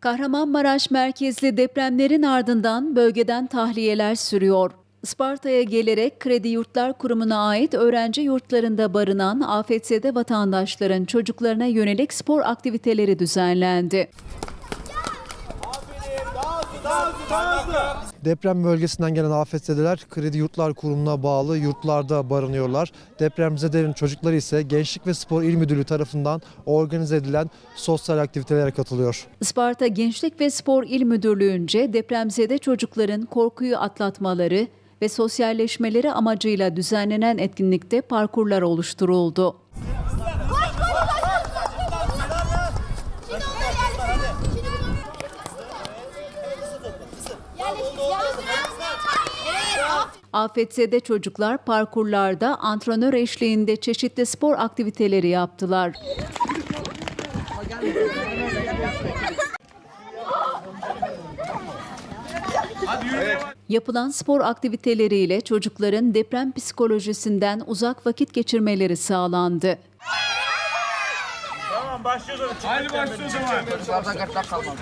Kahramanmaraş merkezli depremlerin ardından bölgeden tahliyeler sürüyor. Isparta'ya gelerek Kredi Yurtlar Kurumu'na ait öğrenci yurtlarında barınan afetzede vatandaşların çocuklarına yönelik spor aktiviteleri düzenlendi. Deprem bölgesinden gelen afetzedeler Kredi Yurtlar Kurumu'na bağlı yurtlarda barınıyorlar. Depremzedelerin çocukları ise Gençlik ve Spor İl Müdürlüğü tarafından organize edilen sosyal aktivitelere katılıyor. Isparta Gençlik ve Spor İl Müdürlüğü'nce depremzede çocukların korkuyu atlatmaları ve sosyalleşmeleri amacıyla düzenlenen etkinlikte parkurlar oluşturuldu. Afetzede çocuklar parkurlarda antrenör eşliğinde çeşitli spor aktiviteleri yaptılar. Yapılan spor aktiviteleriyle çocukların deprem psikolojisinden uzak vakit geçirmeleri sağlandı. Tamam başlıyoruz. Hadi başlıyoruz o zaman.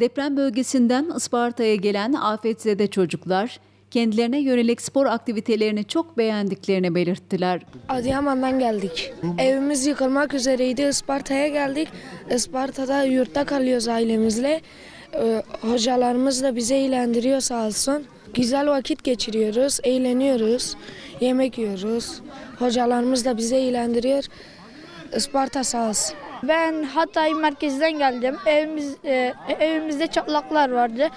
Deprem bölgesinden Isparta'ya gelen afetzede çocuklar kendilerine yönelik spor aktivitelerini çok beğendiklerini belirttiler. Adıyaman'dan geldik. Evimiz yıkılmak üzereydi. Isparta'ya geldik. Isparta'da yurtta kalıyoruz ailemizle. Ee, hocalarımız da bizi eğlendiriyor sağ olsun. Güzel vakit geçiriyoruz, eğleniyoruz, yemek yiyoruz. Hocalarımız da bizi eğlendiriyor. Isparta sağ olsun. Ben Hatay merkezden geldim. Evimiz e, evimizde çatlaklar vardı.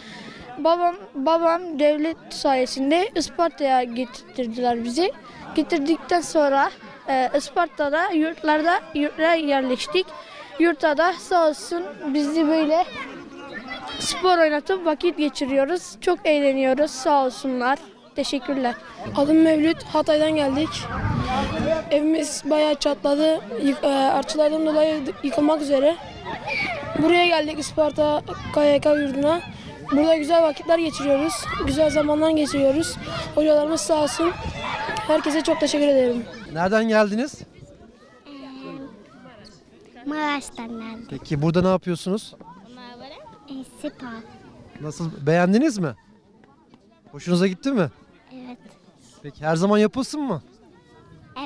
Babam babam devlet sayesinde Isparta'ya getirdiler bizi. Getirdikten sonra e, Isparta'da yurtlarda yurtlara yerleştik. Yurtta da sağ olsun bizi böyle spor oynatıp vakit geçiriyoruz. Çok eğleniyoruz sağ olsunlar. Teşekkürler. Adım Mevlüt, Hatay'dan geldik. Evimiz bayağı çatladı. Yık- e, Artçılardan dolayı yıkılmak üzere. Buraya geldik Isparta KYK yurduna. Burada güzel vakitler geçiriyoruz. Güzel zamanlar geçiriyoruz. Hocalarımız sağ olsun. Herkese çok teşekkür ederim. Nereden geldiniz? Maraş'tan geldim. Peki burada ne yapıyorsunuz? E. Nasıl beğendiniz mi? Hoşunuza gitti mi? Peki her zaman yapılsın mı?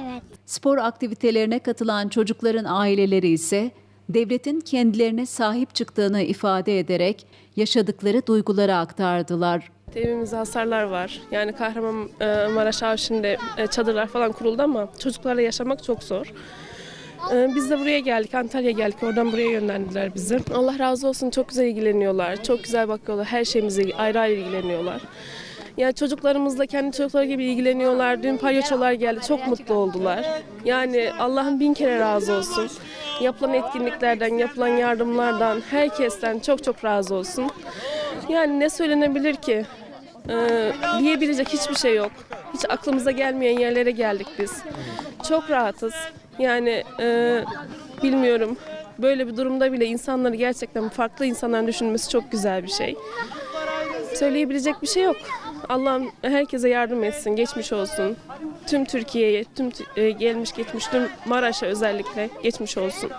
Evet. Spor aktivitelerine katılan çocukların aileleri ise devletin kendilerine sahip çıktığını ifade ederek yaşadıkları duyguları aktardılar. Evimizde hasarlar var. Yani Kahramanmaraş Avşin'de e, çadırlar falan kuruldu ama çocuklarla yaşamak çok zor. E, Biz de buraya geldik, Antalya'ya geldik. Oradan buraya yönlendiler bizi. Allah razı olsun çok güzel ilgileniyorlar. Çok güzel bakıyorlar. Her şeyimize ayrı ayrı ilgileniyorlar. Yani çocuklarımızla kendi çocukları gibi ilgileniyorlar. Dün palyaçolar geldi. Çok mutlu oldular. Yani Allah'ın bin kere razı olsun. Yapılan etkinliklerden, yapılan yardımlardan, herkesten çok çok razı olsun. Yani ne söylenebilir ki? Ee, diyebilecek hiçbir şey yok. Hiç aklımıza gelmeyen yerlere geldik biz. Çok rahatız. Yani e, bilmiyorum. Böyle bir durumda bile insanları gerçekten farklı insanların düşünmesi çok güzel bir şey. Söyleyebilecek bir şey yok. Allah'ım herkese yardım etsin, geçmiş olsun. Tüm Türkiye'ye, tüm e, gelmiş geçmiş, tüm Maraş'a özellikle geçmiş olsun.